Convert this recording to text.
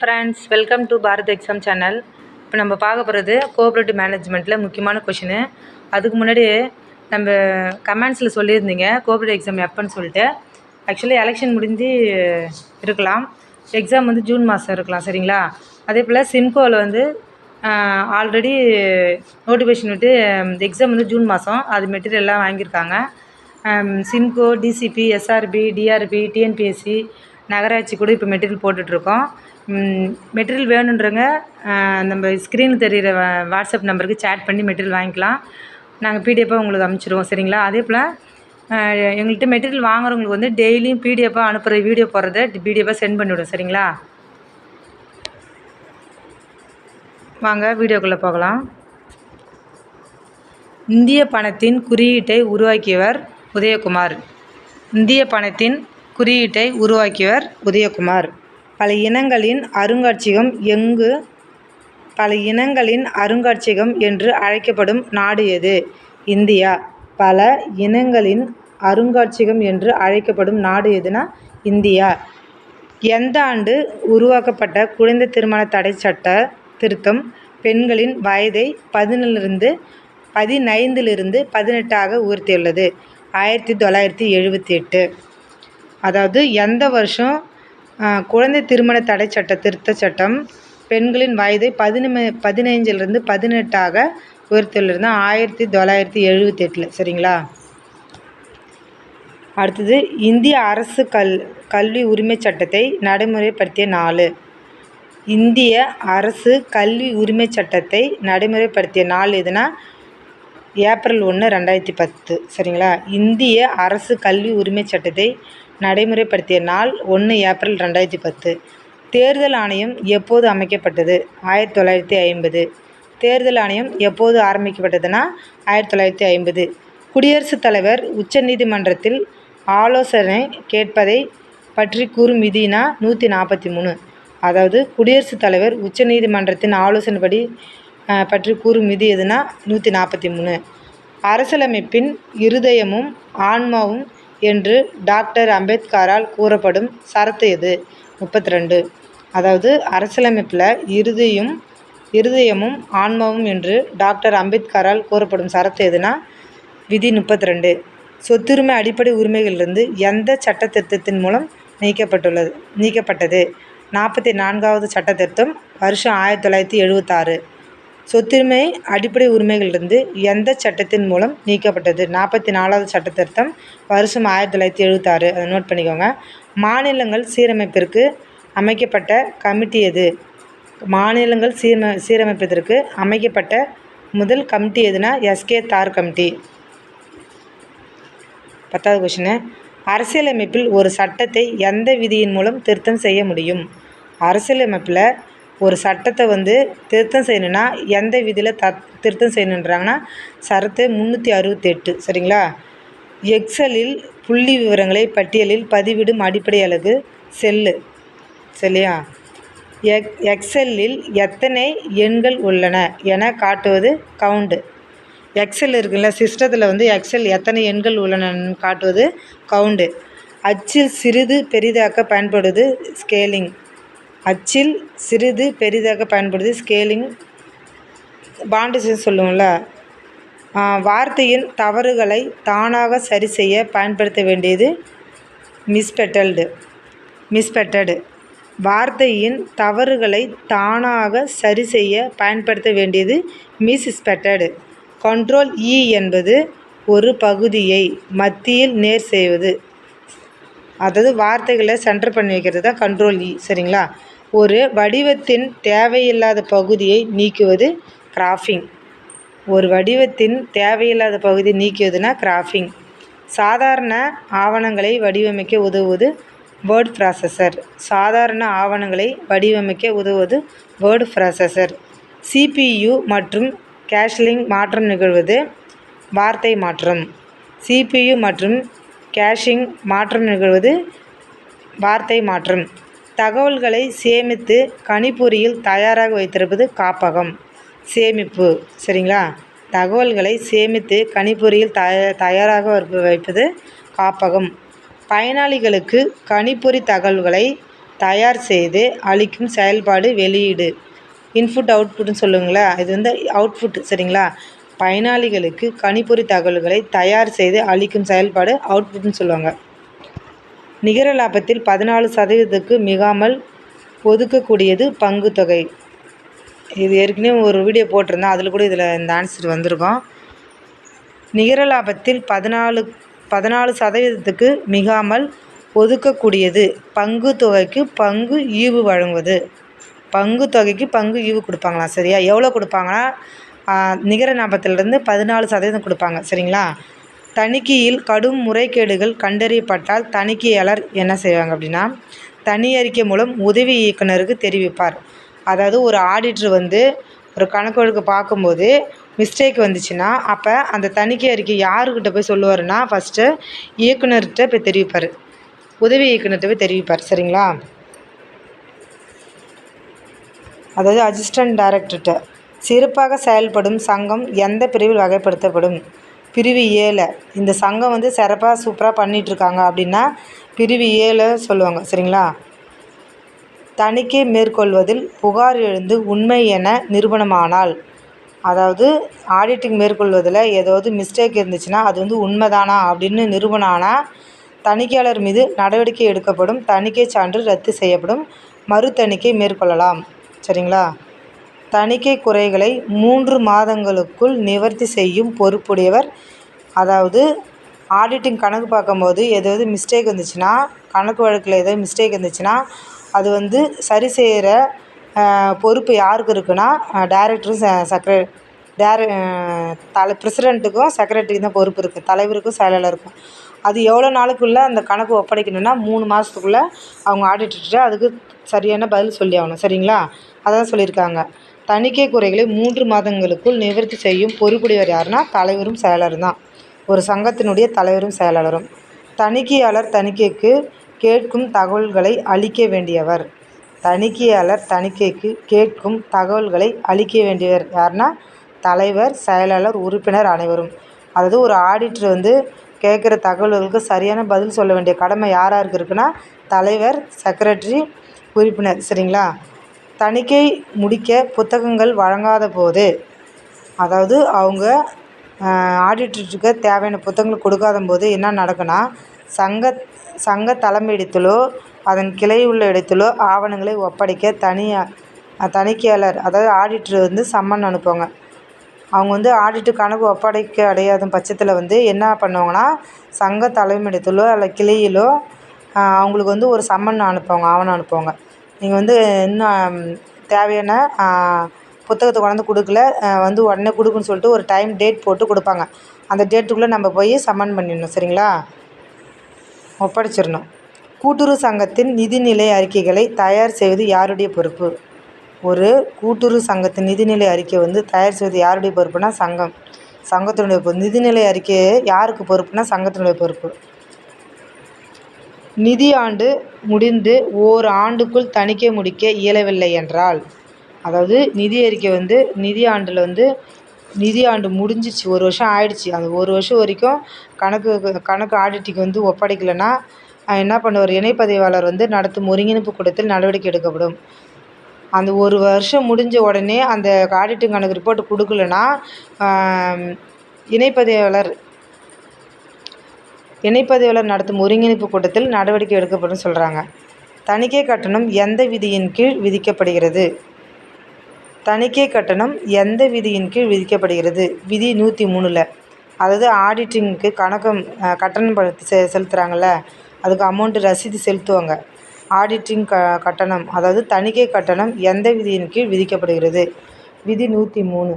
Friends welcome to Bharat exam channel இப்போ நம்ம பார்க்க போகிறது கோஆப்ரேட்டிவ் மேனேஜ்மெண்ட்டில் முக்கியமான கொஷினு அதுக்கு முன்னாடி நம்ம கமெண்ட்ஸில் சொல்லியிருந்தீங்க கோஆப்ரேட்டிவ் எக்ஸாம் எப்போன்னு சொல்லிட்டு. ஆக்சுவலி எலெக்ஷன் முடிஞ்சு இருக்கலாம். எக்ஸாம் வந்து ஜூன் மாதம் இருக்கலாம் சரிங்களா? அதே போல் சிம்கோவில் வந்து ஆல்ரெடி நோட்டிஃபிகேஷன் விட்டு எக்ஸாம் வந்து ஜூன் மாதம் அது மெட்டீரியல்லாம் வாங்கியிருக்காங்க. சிம்கோ டிசிபி எஸ்ஆர்பி டிஆர்பி டிஎன்பிஎஸ்சி நகராட்சி கூட இப்போ மெட்டீரியல் போட்டுட்ருக்கோம் மெட்டீரியல் வேணுன்றவங்க நம்ம ஸ்க்ரீனில் தெரிகிற வாட்ஸ்அப் நம்பருக்கு சேட் பண்ணி மெட்டீரியல் வாங்கிக்கலாம். நாங்கள் பிடிஎஃபாக உங்களுக்கு அனுப்பிச்சிடுவோம் சரிங்களா? அதே போல் எங்கள்கிட்ட மெட்டீரியல் வாங்குறவங்களுக்கு வந்து டெய்லியும் பிடிஎஃபாக அனுப்புகிற வீடியோ போடுறத பிடிஎஃபாக சென்ட் பண்ணிவிடுவோம் சரிங்களா? வாங்க வீடியோக்குள்ளே போகலாம். இந்திய பணத்தின் குறியீட்டை உருவாக்கியவர் உதயகுமார். இந்திய பணத்தின் குறியீட்டை உருவாக்கியவர் உதயகுமார். பல இனங்களின் அருங்காட்சியகம் எங்கு? பல இனங்களின் அருங்காட்சியகம் என்று அழைக்கப்படும் நாடு எது? இந்தியா. பல இனங்களின் அருங்காட்சியகம் என்று அழைக்கப்படும் நாடு எதுனா இந்தியா. எந்த ஆண்டு உருவாக்கப்பட்ட குழந்தை திருமண தடை சட்ட திருத்தம்? பெண்களின் வயதை பதினிலிருந்து பதினைந்திலிருந்து பதினெட்டாக உயர்த்தியுள்ளது. ஆயிரத்தி தொள்ளாயிரத்தி எழுபத்தி எட்டு. அதாவது எந்த வருஷம் குழந்தை திருமண தடை சட்ட திருத்த சட்டம். பெண்களின் வயதை பதினி பதினைஞ்சிலிருந்து பதினெட்டாக உயர்த்தியுள்ளது ஆயிரத்தி தொள்ளாயிரத்தி எழுபத்தி எட்டில் சரிங்களா? அடுத்தது இந்திய அரசு கல் கல்வி உரிமை சட்டத்தை நடைமுறைப்படுத்திய நாலு இந்திய அரசு கல்வி உரிமை சட்டத்தை நடைமுறைப்படுத்திய நாள் எதுனா? ஏப்ரல் ஒன்று ரெண்டாயிரத்தி பத்து சரிங்களா? இந்திய அரசு கல்வி உரிமை சட்டத்தை நடைமுறைப்படுத்திய நாள் ஒன்று ஏப்ரல் ரெண்டாயிரத்தி பத்து. தேர்தல் ஆணையம் எப்போது அமைக்கப்பட்டது? ஆயிரத்தி தொள்ளாயிரத்தி ஐம்பது. தேர்தல் ஆணையம் எப்போது ஆரம்பிக்கப்பட்டதுன்னா ஆயிரத்தி தொள்ளாயிரத்தி ஐம்பது. குடியரசுத் தலைவர் உச்சநீதிமன்றத்தில் ஆலோசனை கேட்பதை பற்றி கூறும் விதினா நூற்றி நாற்பத்தி மூணு. அதாவது குடியரசுத் தலைவர் உச்சநீதிமன்றத்தின் ஆலோசனைப்படி பற்றி கூறும் விதி எதுனா நூற்றி நாற்பத்தி மூணு. அரசியலமைப்பின் இருதயமும் ஆன்மாவும் என்று டாக்டர் அம்பேத்கரால் கூறப்படும் சரத்து எது? முப்பத்தி ரெண்டு அதாவது அரசியலமைப்பில் இருதயம் இருதயமும் ஆன்மாவும் என்று டாக்டர் அம்பேத்கரால் கூறப்படும் சரத்து எதுனா? விதி முப்பத்தி ரெண்டு சொத்துரிமை அடிப்படை உரிமைகளிலிருந்து எந்த சட்ட திருத்தத்தின் மூலம் நீக்கப்பட்டுள்ளது நீக்கப்பட்டது? நாற்பத்தி நான்காவது சட்ட திருத்தம் வருஷம் ஆயிரத்தி தொள்ளாயிரத்தி எழுபத்தாறு சொத்துரிமை அடிப்படை உரிமைகளிலிருந்து எந்த சட்டத்தின் மூலம் நீக்கப்பட்டது? நாற்பத்தி நாலாவது சட்ட திருத்தம் வருஷம் ஆயிரத்தி தொள்ளாயிரத்தி எழுபத்தாறு அதை நோட் பண்ணிக்கோங்க. மாநிலங்கள் சீரமைப்பிற்கு அமைக்கப்பட்ட கமிட்டி எது? மாநிலங்கள் சீரமை சீரமைப்பதற்கு அமைக்கப்பட்ட முதல் கமிட்டி எதுனா எஸ்கே தார் கமிட்டி. பத்தாவது கொஷினு அரசியலமைப்பில் ஒரு சட்டத்தை எந்த விதியின் மூலம் திருத்தம் செய்ய முடியும்? அரசியலமைப்பில் ஒரு சட்டத்தை வந்து திருத்தம் செய்யணுன்னா எந்த விதியில் த திருத்தம் செய்யணுன்றாங்கன்னா சரத்து முந்நூற்றி அறுபத்தெட்டு சரிங்களா? எக்ஸலில் புள்ளி விவரங்களை பட்டியலில் பதிவிடும் அடிப்படை அலகு செல்லு சரியா? எக் எக்ஸலில் எத்தனை எண்கள் உள்ளன என காட்டுவது கவுண்டு. எக்ஸல் இருக்குல்ல சிஸ்டத்தில் வந்து எக்ஸல் எத்தனை எண்கள் உள்ளனன்னு காட்டுவது கவுண்டு. அச்சில் சிறிது பெரிதாக்க பயன்படுவது ஸ்கேலிங். அச்சில் சிறிது பெரிதாக பயன்படுது ஸ்கேலிங் பாண்டிசன் சொல்லுவோம்ல வார்த்தையின் தவறுகளை தானாக சரி செய்ய பயன்படுத்த வேண்டியது மிஸ்பெட்டல்டு மிஸ்பெட்டடு வார்த்தையின் தவறுகளை தானாக சரி செய்ய பயன்படுத்த வேண்டியது மிஸ்ஸ்பெட்டடு கண்ட்ரோல் இ என்பது ஒரு பகுதியை மத்தியில் நேர் செய்வது. அதாவது வார்த்தைகளை சென்டர் பண்ணி வைக்கிறது தான் கண்ட்ரோல் இ e, சரிங்களா? ஒரு வடிவத்தின் தேவையில்லாத பகுதியை நீக்குவது கிராஃபிங். ஒரு வடிவத்தின் தேவையில்லாத பகுதி நீக்குவதுனா கிராஃபிங். சாதாரண ஆவணங்களை வடிவமைக்க உதவுவது வேர்ட் ப்ராசஸர். சாதாரண ஆவணங்களை வடிவமைக்க உதவுவது வேர்ட் ப்ராசஸர். சிபியு மற்றும் கேஷ்லிங் மாற்றம் நிகழ்வது வார்த்தை மாற்றம். சிபியு மற்றும் கேஷிங் மாற்றம் நிகழ்வது வார்த்தை மாற்றம். தகவல்களை சேமித்து கணிப்பொறியில் தயாராக வைத்திருப்பது காப்பகம். சேமிப்பு. சரிங்களா? தகவல்களை சேமித்து கணிப்பொறியில் தய தயாராக வைப்பது காப்பகம். பயனாளிகளுக்கு கணிப்பொறி தகவல்களை தயார் செய்து அளிக்கும் செயல்பாடு வெளியீடு. இன்புட் அவுட்புட்னு சொல்லுங்களா இது வந்து அவுட்புட் சரிங்களா? பயனாளிகளுக்கு கணிப்பொறி தகவல்களை தயார் செய்து அளிக்கும் செயல்பாடு அவுட்புட்னு சொல்லுவாங்க. நிகர லாபத்தில் பதினாலு சதவீதத்துக்கு மிகாமல் ஒதுக்கக்கூடியது பங்கு தொகை. இது ஏற்கனவே ஒரு வீடியோ போட்டிருந்தேன். அதில் கூட இதில் இந்த ஆன்சர் வந்திருக்கோம். நிகர லாபத்தில் பதினாலு பதினாலு சதவீதத்துக்கு மிகாமல் ஒதுக்கக்கூடியது பங்கு தொகைக்கு பங்கு ஈவு வழங்குவது. பங்கு தொகைக்கு பங்கு ஈவு கொடுப்பாங்களாம் சரியா? எவ்வளோ கொடுப்பாங்கன்னா நிகர லாபத்திலிருந்து பதினாலு சதவீதம் கொடுப்பாங்க. சரிங்களா? தணிக்கையில் கடும் முறைகேடுகள் கண்டறியப்பட்டால் தணிக்கையாளர் என்ன செய்வாங்க அப்படின்னா தனி அறிக்கை மூலம் உதவி இயக்குனருக்கு தெரிவிப்பார். அதாவது ஒரு ஆடிட்ரு வந்து ஒரு கணக்கு வழக்கு பார்க்கும்போது மிஸ்டேக் வந்துச்சுன்னா அப்போ அந்த தணிக்கை அறிக்கை யாருக்கிட்ட போய் சொல்லுவாருன்னா ஃபஸ்ட்டு இயக்குனர்கிட்ட போய் தெரிவிப்பார். உதவி இயக்குனர்கிட்ட போய் தெரிவிப்பார் சரிங்களா? அதாவது அசிஸ்டன்ட் டைரக்டர்கிட்ட சிறப்பாக செயல்படும் சங்கம் எந்த பிரிவில் வகைப்படுத்தப்படும்? பிரிவு ஏழை. இந்த சங்கம் வந்து சிறப்பாக சூப்பராக பண்ணிகிட்ருக்காங்க அப்படின்னா பிரிவு ஏழை சொல்லுவாங்க சரிங்களா? தணிக்கை மேற்கொள்வதில் புகார் எழுந்து உண்மை என நிரூபணமானால் அதாவது ஆடிட்டிங் மேற்கொள்வதில் ஏதாவது மிஸ்டேக் இருந்துச்சுன்னா அது வந்து உண்மைதானா அப்படின்னு நிரூபணம் ஆனால் தணிக்கையாளர் மீது நடவடிக்கை எடுக்கப்படும். தணிக்கை சான்று ரத்து செய்யப்படும். மறு தணிக்கை மேற்கொள்ளலாம் சரிங்களா? தணிக்கை குறைகளை மூன்று மாதங்களுக்குள் நிவர்த்தி செய்யும் பொறுப்புடையவர். அதாவது ஆடிட்டிங் கணக்கு பார்க்கும்போது ஏதாவது மிஸ்டேக் இருந்துச்சுன்னா கணக்கு வழக்கில் ஏதாவது மிஸ்டேக் இருந்துச்சுன்னா அது வந்து சரி செய்கிற பொறுப்பு யாருக்கு இருக்குன்னா டைரக்டரும் ச செக்ர டேர தலை ப்ரெசிடெண்ட்டுக்கும் செக்ரட்டரிக்கும் தான் பொறுப்பு இருக்குது தலைவருக்கும் செயலாளருக்கும் அது எவ்வளோ நாளுக்குள்ளே அந்த கணக்கு ஒப்படைக்கணும்னா மூணு மாதத்துக்குள்ளே அவங்க ஆடிட்டு அதுக்கு சரியான பதில் சொல்லி ஆகணும். சரிங்களா? அதான் சொல்லியிருக்காங்க. தணிக்கை குறைகளை மூன்று மாதங்களுக்குள் நிவர்த்தி செய்யும் பொறுப்புடையவர் யாருன்னா தலைவரும் செயலரும் தான் ஒரு சங்கத்தினுடைய தலைவரும் செயலாளரும். தணிக்கையாளர் தணிக்கைக்கு கேட்கும் தகவல்களை அளிக்க வேண்டியவர். தணிக்கையாளர் தணிக்கைக்கு கேட்கும் தகவல்களை அளிக்க வேண்டியவர் யாருன்னா தலைவர் செயலாளர் உறுப்பினர் அனைவரும். அதாவது ஒரு ஆடிட்டர் வந்து கேட்குற தகவல்களுக்கு சரியான பதில் சொல்ல வேண்டிய கடமை யார் யாருக்கு இருக்குன்னா தலைவர் செக்ரட்டரி உறுப்பினர் சரிங்களா? தணிக்கை முடிக்க புத்தகங்கள் வழங்காத போது அதாவது அவங்க ஆடிட்டருக்கு தேவையான புத்தகங்கள் கொடுக்காத போது என்ன நடக்குன்னா சங்க சங்க தலைமையிடத்திலோ அதன் கிளை உள்ள இடத்திலோ ஆவணங்களை ஒப்படைக்க தனியாக தணிக்கையாளர் அதாவது ஆடிட்ரு வந்து சம்மன் அனுப்புவாங்க. அவங்க வந்து ஆடிட்டு கணக்கு ஒப்படைக்க அடையாத பட்சத்தில் வந்து என்ன பண்ணுவாங்கன்னா சங்க தலைமையிடத்திலோ அல்ல கிளையிலோ அவங்களுக்கு வந்து ஒரு சம்மன் அனுப்புவாங்க ஆவணம் அனுப்புவாங்க. நீங்கள் வந்து இன்னும் தேவையான புத்தகத்தை கொண்டாந்து கொடுக்கல வந்து உடனே கொடுக்குன்னு சொல்லிட்டு ஒரு டைம் டேட் போட்டு கொடுப்பாங்க. அந்த டேட்டுக்குள்ளே நம்ம போய் சம்மன் பண்ணிடணும் சரிங்களா? ஒப்படைச்சிடணும். கூட்டுறவு சங்கத்தின் நிதிநிலை அறிக்கைகளை தயார் செய்வது யாருடைய பொறுப்பு? ஒரு கூட்டுறவு சங்கத்தின் நிதிநிலை அறிக்கை வந்து தயார் செய்வது யாருடைய பொறுப்புனா சங்கம். சங்கத்தினுடைய பொறுப்பு நிதிநிலை அறிக்கை யாருக்கு பொறுப்புனா சங்கத்தினுடைய பொறுப்பு? நிதி ஆண்டு முடிந்து ஓர் ஆண்டுக்குள் தணிக்கை முடிக்க இயலவில்லை என்றால் அதாவது நிதி அறிக்கை வந்து நிதி ஆண்டில் வந்து நிதி ஆண்டு முடிஞ்சிச்சு. ஒரு வருஷம் ஆயிடுச்சு. அந்த ஒரு வருஷம் வரைக்கும் கணக்கு கணக்கு ஆடிட்டிக்கு வந்து ஒப்படைக்கலைன்னா என்ன பண்ணுவார்? இணைப்பதிவாளர் வந்து நடத்தும் ஒருங்கிணைப்பு கூட்டத்தில் நடவடிக்கை எடுக்கப்படும். அந்த ஒரு வருஷம் முடிஞ்ச உடனே அந்த ஆடிட்டிங் கணக்கு ரிப்போர்ட் கொடுக்கலன்னா இணைப்பதிவாளர் இணைப்பதிவாளர் நடத்தும் ஒருங்கிணைப்பு கூட்டத்தில் நடவடிக்கை எடுக்கப்படும் சொல்கிறாங்க தணிக்கை கட்டணம் எந்த விதியின் கீழ் விதிக்கப்படுகிறது? தணிக்கை கட்டணம் எந்த விதியின் கீழ் விதிக்கப்படுகிறது? விதி நூற்றி மூணில். அதாவது ஆடிட்டிங்க்கு கணக்கம் கட்டணம் செ செலுத்துகிறாங்கல்ல அதுக்கு அமௌண்ட்டு ரசீது செலுத்துவாங்க. ஆடிட்டிங் க கட்டணம் அதாவது தணிக்கை கட்டணம் எந்த விதியின் கீழ் விதிக்கப்படுகிறது? விதி நூற்றி மூணு.